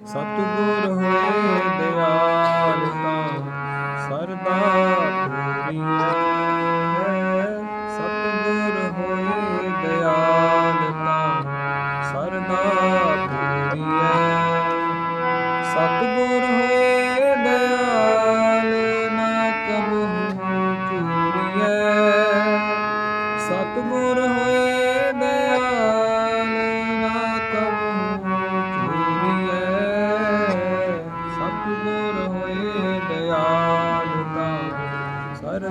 ਸਤਿਗੁਰ ਹੋਏ ਦਿਆਲਤਾ ਸਰਦਾ ਪੂਰੀ ਹੈ। ਸਤਿਗੁਰ ਹੋਏ ਦਿਆਲਤਾ ਸਰਦਾ ਪੂਰੀ ਹੈ। ਸਤਿਗੁਰ ਹੋਏ ਦਿਆਲ ਨਾ ਕਬੂ ਚੂਰੀ ਹੈ। ਸਤਿਗੁਰ ਹੋਏ ਦਿਆਲ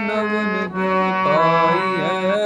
ਨਵਨ ਕੋ ਪਾਈਐ